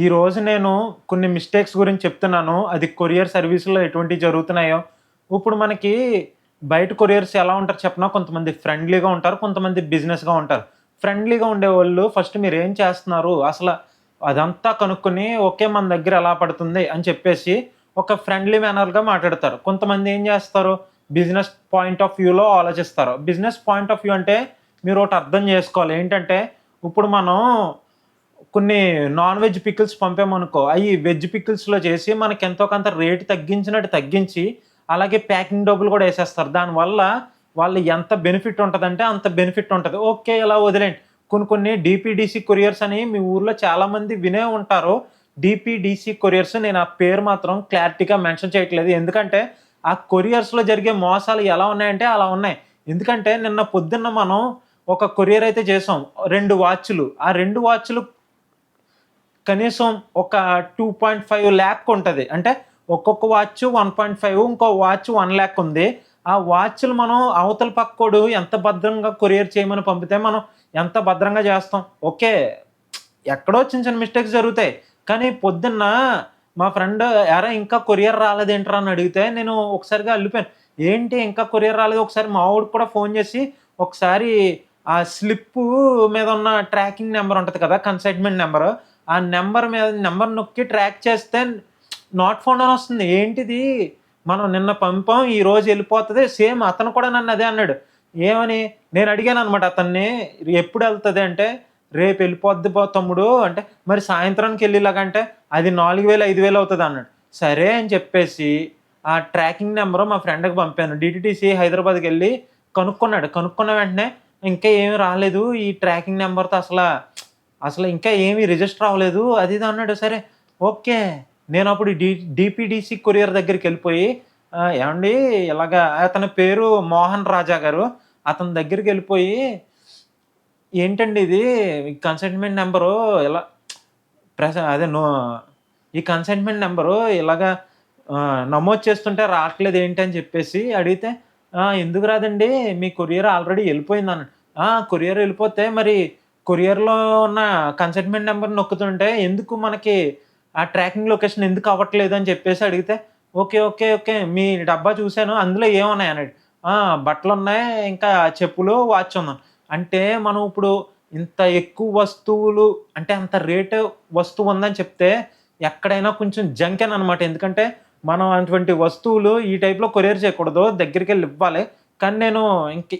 ఈ రోజు నేను కొన్ని మిస్టేక్స్ గురించి చెప్తున్నాను. అది కొరియర్ సర్వీసులో ఎటువంటివి జరుగుతున్నాయో. ఇప్పుడు మనకి బయట కొరియర్స్ ఎలా ఉంటారు చెప్పినా? కొంతమంది ఫ్రెండ్లీగా ఉంటారు కొంతమంది బిజినెస్గా ఉంటారు. ఫ్రెండ్లీగా ఉండేవాళ్ళు ఫస్ట్ మీరు ఏం చేస్తున్నారు? అసలు అదంతా కనుక్కొని ఓకే మన దగ్గర ఎలా పడుతుంది అని చెప్పేసి ఒక ఫ్రెండ్లీ మేనర్గా మాట్లాడతారు. కొంతమంది ఏం చేస్తారు? బిజినెస్ పాయింట్ ఆఫ్ వ్యూలో ఆలోచిస్తారు. బిజినెస్ పాయింట్ ఆఫ్ వ్యూ అంటే మీరు ఒకటి అర్థం చేసుకోవాలి. ఏంటంటే ఇప్పుడు మనం కొన్ని నాన్ వెజ్ పికిల్స్ పంపామనుకో అవి వెజ్ పికిల్స్లో చేసి మనకి ఎంతో కొంత రేటు తగ్గించినట్టు తగ్గించి అలాగే ప్యాకింగ్ డబ్బులు కూడా వేసేస్తారు. దానివల్ల వాళ్ళు ఎంత బెనిఫిట్ ఉంటుందంటే అంత బెనిఫిట్ ఉంటుంది. ఓకే ఇలా వదిలేండి కొన్ని కొన్ని డిపిడిసి కొరియర్స్ అని మీ ఊర్లో చాలామంది వినే ఉంటారు. డిపిడిసి కొరియర్స్ నేను ఆ పేరు మాత్రం క్లారిటీగా మెన్షన్ చేయట్లేదు. ఎందుకంటే ఆ కొరియర్స్లో జరిగే మోసాలు ఎలా ఉన్నాయంటే అలా ఉన్నాయి. ఎందుకంటే నిన్న పొద్దున్న మనం ఒక కొరియర్ అయితే చేసాం. రెండు వాచ్లు ఆ రెండు వాచ్లు కనీసం ఒక టూ పాయింట్ ఫైవ్ ల్యాక్ ఉంటుంది. అంటే ఒక్కొక్క వాచ్ వన్ పాయింట్ ఫైవ్ ఇంకో వాచ్ వన్ ల్యాక్ ఉంది. ఆ వాచ్లు మనం అవతల పక్కోడు ఎంత భద్రంగా కొరియర్ చేయమని పంపితే మనం ఎంత భద్రంగా చేస్తాం? ఓకే ఎక్కడో చిన్న చిన్న మిస్టేక్స్ జరుగుతాయి. కానీ పొద్దున్న మా ఫ్రెండ్ ఎరా ఇంకా కొరియర్ రాలేదేంట్రా? అని అడిగితే నేను ఒకసారిగా అల్లిపోయాను. ఏంటి ఇంకా కొరియర్ రాలేదు? ఒకసారి మా వాడికి కూడా ఫోన్ చేసి ఒకసారి ఆ స్లిప్ మీద ఉన్న ట్రాకింగ్ నెంబర్ ఉంటుంది కదా కన్సైట్మెంట్ నెంబర్ ఆ నెంబర్ మీద నెంబర్ నొక్కి ట్రాక్ చేస్తే నాట్ ఫోన్ అని వస్తుంది. ఏంటిది? మనం నిన్న పంపాం ఈ రోజు వెళ్ళిపోతుంది. సేమ్ అతను కూడా నన్ను అదే అన్నాడు. ఏమని? నేను అడిగాను అనమాట అతన్ని ఎప్పుడు వెళ్తుంది? అంటే రేపు వెళ్ళిపోద్ది పో తమ్ముడు. అంటే మరి సాయంత్రానికి వెళ్ళేలాగంటే అది నాలుగు వేలు ఐదు వేలు అవుతుంది అన్నాడు. సరే అని చెప్పేసి ఆ ట్రాకింగ్ నెంబర్ మా ఫ్రెండ్కి పంపాను. డిటిటీసీ హైదరాబాద్కి వెళ్ళి కనుక్కున్నాడు. కనుక్కున్న వెంటనే ఇంకా ఏమి రాలేదు ఈ ట్రాకింగ్ నెంబర్తో అసలు అసలు ఇంకా ఏమీ రిజిస్టర్ అవ్వలేదు అది ఇది అన్నాడు. సరే ఓకే. నేను అప్పుడు డి డిపిడిసి కొరియర్ దగ్గరికి వెళ్ళిపోయి ఏమండి ఇలాగా అతని పేరు మోహన్ రాజా గారు. అతని దగ్గరికి వెళ్ళిపోయి ఏంటండి ఇది? కన్సైన్మెంట్ నెంబరు ఇలా ప్రెస అదే నో ఈ కన్సైన్మెంట్ నెంబరు ఇలాగా నమోదు చేస్తుంటే రావట్లేదు ఏంటి అని చెప్పేసి అడిగితే ఎందుకు రాదండి? మీ కొరియర్ ఆల్రెడీ వెళ్ళిపోయింది అన్నాడు. కొరియర్ వెళ్ళిపోతే మరి కొరియర్లో ఉన్న కన్సైన్మెంట్ నెంబర్ నొక్కుతుంటే ఎందుకు మనకి ఆ ట్రాకింగ్ లొకేషన్ ఎందుకు అవ్వట్లేదు అని చెప్పేసి అడిగితే ఓకే ఓకే ఓకే మీ డబ్బా చూశాను అందులో ఏమున్నాయి? అన్నాడు. బట్టలు ఉన్నాయి ఇంకా చెప్పులు వాచ్ ఉన్నాను అంటే మనం ఇప్పుడు ఇంత ఎక్కువ వస్తువులు అంటే అంత రేటు వస్తువు ఉందని చెప్తే ఎక్కడైనా కొంచెం జంకెన్ అనమాట ఎందుకంటే మనం అటువంటి వస్తువులు ఈ టైప్లో కొరియర్ చేయకూడదు దగ్గరికి వెళ్ళి ఇవ్వాలి. కానీ నేను ఇంక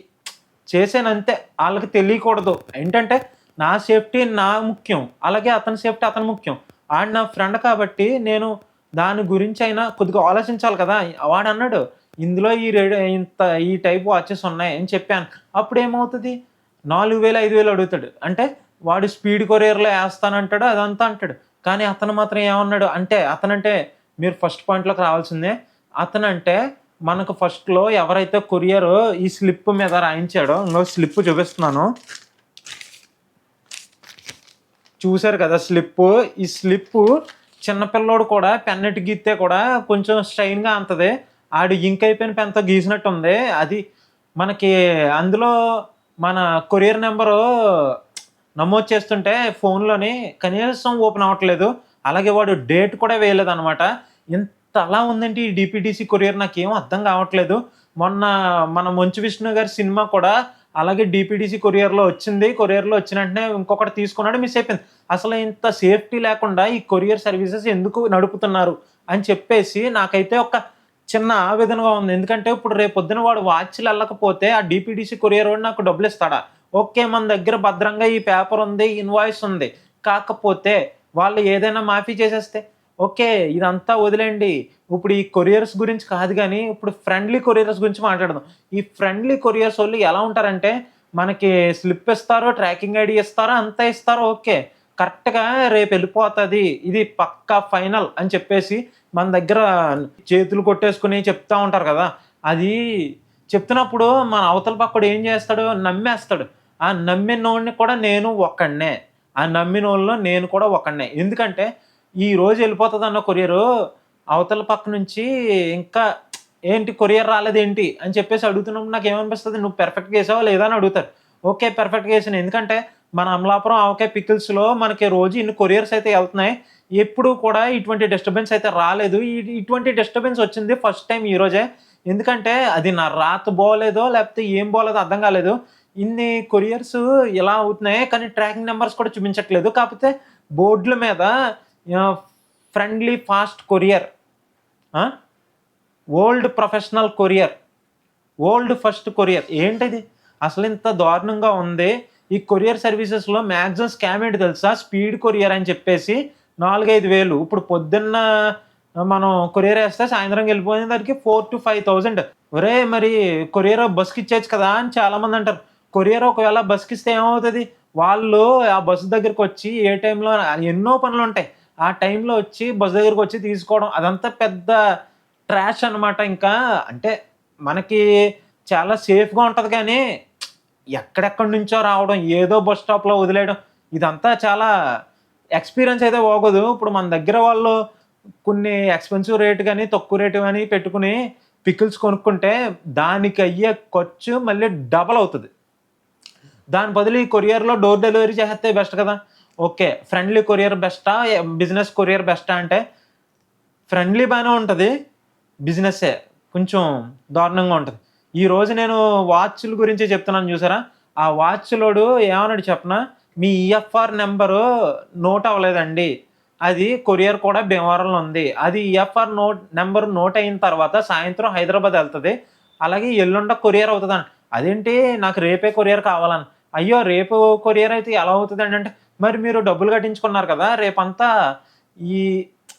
చేసానంతే వాళ్ళకి తెలియకూడదు. ఏంటంటే నా సేఫ్టీ నా ముఖ్యం. అలాగే అతని సేఫ్టీ అతని ముఖ్యం. ఆడు నా ఫ్రెండ్ కాబట్టి నేను దాని గురించి అయినా కొద్దిగా ఆలోచించాలి కదా. వాడు అన్నాడు ఇందులో ఈ రేడియో ఇంత ఈ టైప్ వాచెస్ ఉన్నాయి అని చెప్పాను. అప్పుడు ఏమవుతుంది నాలుగు వేలు ఐదు వేలు అడుగుతాడు. అంటే వాడు స్పీడ్ కొరియర్లో వేస్తానంటాడు అదంతా అంటాడు. కానీ అతను మాత్రం ఏమన్నాడు? అంటే అతనంటే మీరు ఫస్ట్ పాయింట్లోకి రావాల్సిందే. అతనంటే మనకు ఫస్ట్లో ఎవరైతే కొరియర్ ఈ స్లిప్ మీద రాయించాడో ఇంకో స్లిప్ చూపిస్తున్నాను. చూశారు కదా స్లిప్ ఈ స్లిప్ చిన్నపిల్లోడు కూడా పెన్నెట్ గీస్తే కూడా కొంచెం స్ట్రైన్గా అంతది ఆడు ఇంక్ అయిపోయిన పెన్తో గీసినట్టు ఉంది అది మనకి అందులో మన కొరియర్ నెంబరు నమోదు చేస్తుంటే ఫోన్లోని కనీసం ఓపెన్ అవ్వట్లేదు. అలాగే వాడు డేట్ కూడా వేయలేదు అనమాట ఇంత అలా ఉందంటే? ఈ డిపిటిసి కొరియర్ నాకు ఏం అర్థం కావట్లేదు. మొన్న మన మంచు విష్ణు గారి సినిమా కూడా అలాగే డిపిడిసి కొరియర్లో వచ్చింది. కొరియర్లో వచ్చిన వెంటనే ఇంకొకటి తీసుకున్నాడు మిస్ అయిపోయింది. అసలు ఇంత సేఫ్టీ లేకుండా ఈ కొరియర్ సర్వీసెస్ ఎందుకు నడుపుతున్నారు అని చెప్పేసి నాకైతే ఒక చిన్న ఆవేదనగా ఉంది. ఎందుకంటే ఇప్పుడు రేపు పొద్దున వాడు వాచ్లు వెళ్ళకపోతే ఆ డిపిడిసి కొరియర్ వాడు నాకు డబ్బులు ఇస్తాడా? ఓకే మన దగ్గర భద్రంగా ఈ పేపర్ ఉంది ఇన్వాయిస్ ఉంది. కాకపోతే వాళ్ళు ఏదైనా మాఫీ చేసేస్తే ఓకే ఇదంతా వదిలేండి ఇప్పుడు ఈ కొరియర్స్ గురించి కాదు కానీ ఇప్పుడు ఫ్రెండ్లీ కొరియర్స్ గురించి మాట్లాడదాం. ఈ ఫ్రెండ్లీ కొరియర్స్ వాళ్ళు ఎలా ఉంటారంటే మనకి స్లిప్ ఇస్తారో ట్రాకింగ్ ఐడి ఇస్తారో అంతా ఇస్తారో ఓకే. కరెక్ట్గా రేపు వెళ్ళిపోతుంది. ఇది పక్కా ఫైనల్ అని చెప్పేసి మన దగ్గర చేతులు కొట్టేసుకుని చెప్తా ఉంటారు కదా. అది చెప్తున్నప్పుడు మన అవతల పక్కడు ఏం చేస్తాడు? నమ్మేస్తాడు. ఆ నమ్మినోడిని కూడా నేను ఒక్కడనే ఆ నమ్మిన నేను కూడా ఒక్కడనే ఎందుకంటే ఈ రోజు వెళ్ళిపోతుంది అన్న కొరియరు అవతల పక్క నుంచి ఇంకా ఏంటి కొరియర్ రాలేదేంటి అని చెప్పేసి అడుగుతున్నప్పుడు నాకు ఏమనిపిస్తుంది? నువ్వు పెర్ఫెక్ట్గా వేసావా లేదా అని అడుగుతారు. ఓకే పెర్ఫెక్ట్ వేసాను ఎందుకంటే మన అమలాపురం ఆవకాయ పికిల్స్లో మనకి రోజు ఇన్ని కొరియర్స్ అయితే వెళ్తున్నాయి. ఎప్పుడు కూడా ఇటువంటి డిస్టర్బెన్స్ అయితే రాలేదు. ఇటువంటి డిస్టర్బెన్స్ వచ్చింది ఫస్ట్ టైం ఈరోజే ఎందుకంటే అది నా రాత బాగోలేదో లేకపోతే ఏం బాగోలేదో అర్థం కాలేదు. ఇన్ని కొరియర్స్ ఇలా అవుతున్నాయి కానీ ట్రాకింగ్ నెంబర్స్ కూడా చూపించట్లేదు. కాకపోతే బోర్డుల మీద friendly fast courier old professional courier old first courier ఏంటిది? అసలు ఇంత దారుణంగా ఉంది. ఈ కొరియర్ సర్వీసెస్లో మ్యాక్సిమం స్కామ్ ఏంటి తెలుసా? స్పీడ్ కొరియర్ అని చెప్పేసి నాలుగైదు వేలు. ఇప్పుడు పొద్దున్న మనం కొరియర్ వేస్తే సాయంత్రం వెళ్ళిపోయిన దానికి ఫోర్ టు ఫైవ్ థౌజండ్ ఒరే మరి కొరియర్ బస్కి ఇచ్చేయచ్చు కదా అని చాలామంది అంటారు. కొరియర్ ఒకవేళ బస్కి ఇస్తే ఏమవుతుంది? వాళ్ళు ఆ బస్సు దగ్గరికి వచ్చి ఏ టైంలో ఎన్నో పనులు ఉంటాయి. ఆ టైంలో వచ్చి బస్సు దగ్గరికి వచ్చి తీసుకోవడం అదంతా పెద్ద ట్రాష్ అన్నమాట ఇంకా. అంటే మనకి చాలా సేఫ్గా ఉంటుంది కానీ ఎక్కడెక్కడి నుంచో రావడం ఏదో బస్ స్టాప్లో వదిలేయడం ఇదంతా చాలా ఎక్స్పీరియన్స్ అయితే పోగదు. ఇప్పుడు మన దగ్గర వాళ్ళు కొన్ని ఎక్స్పెన్సివ్ రేట్ కానీ తక్కువ రేటు కానీ పెట్టుకుని పికిల్స్ కొనుక్కుంటే దానికి అయ్యే ఖర్చు మళ్ళీ డబల్ అవుతుంది. దాని బదులు ఈ కొరియర్లో డోర్ డెలివరీ చేస్తే బెస్ట్ కదా. ఓకే ఫ్రెండ్లీ కొరియర్ బెస్టా బిజినెస్ కొరియర్ బెస్టా అంటే ఫ్రెండ్లీ బాగానే ఉంటుంది బిజినెస్సే కొంచెం దారుణంగా ఉంటుంది. ఈరోజు నేను వాచ్ల గురించి చెప్తున్నాను చూసారా? ఆ వాచ్లోడు ఏమన్నాడు చెప్పనా? మీ ఈఎఫ్ఆర్ నెంబరు నోట్ అవ్వలేదండి. అది కొరియర్ కూడా భీమవరంలో ఉంది. అది ఈఎఫ్ఆర్ నోట్ నెంబర్ నోట్ అయిన తర్వాత సాయంత్రం హైదరాబాద్ వెళ్తుంది. అలాగే ఎల్లుండ కొరియర్ అవుతుందండి అదేంటి? నాకు రేపే కొరియర్ కావాలని. అయ్యో రేపు కొరియర్ అయితే ఎలా అవుతుందండి అంటే మరి మీరు డబ్బులు కట్టించుకున్నారు కదా రేపంతా ఈ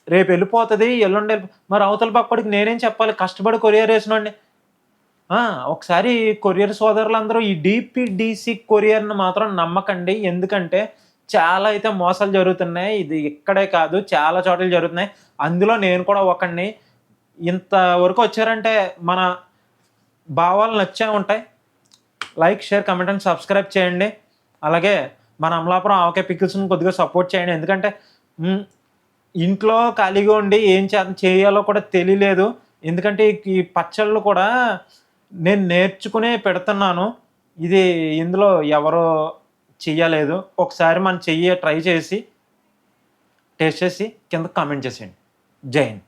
రేపు వెళ్ళిపోతుంది ఎల్లుండి మరి అవతల పక్కడికి నేనేం చెప్పాలి? కష్టపడి కొరియర్ వేసినండి ఒకసారి కొరియర్ సోదరులందరూ ఈ డిపిడిసి కొరియర్ని మాత్రం నమ్మకండి. ఎందుకంటే చాలా అయితే మోసాలు జరుగుతున్నాయి. ఇది ఇక్కడే కాదు చాలా చోట్ల జరుగుతున్నాయి. అందులో నేను కూడా ఒకడిని. ఇంతవరకు వచ్చారంటే మన భావాలు నచ్చే ఉంటాయి. Like share comment and subscribe చేయండి. అలాగే మన అమలాపురం ఆవకాయ పికిల్స్ని కొద్దిగా సపోర్ట్ చేయండి. ఎందుకంటే ఇంట్లో ఖాళీగా ఉండి ఏం చే చేయాలో కూడా తెలియలేదు. ఎందుకంటే ఈ- ఈ పచ్చళ్ళు కూడా నేను నేర్చుకునే పెడుతున్నాను. ఇది ఇందులో ఎవరో చెయ్యలేదు. ఒకసారి మనం చెయ్యి ట్రై చేసి టేస్ట్ చేసి కింద కామెంట్ చేసేయండి. జై హింద్.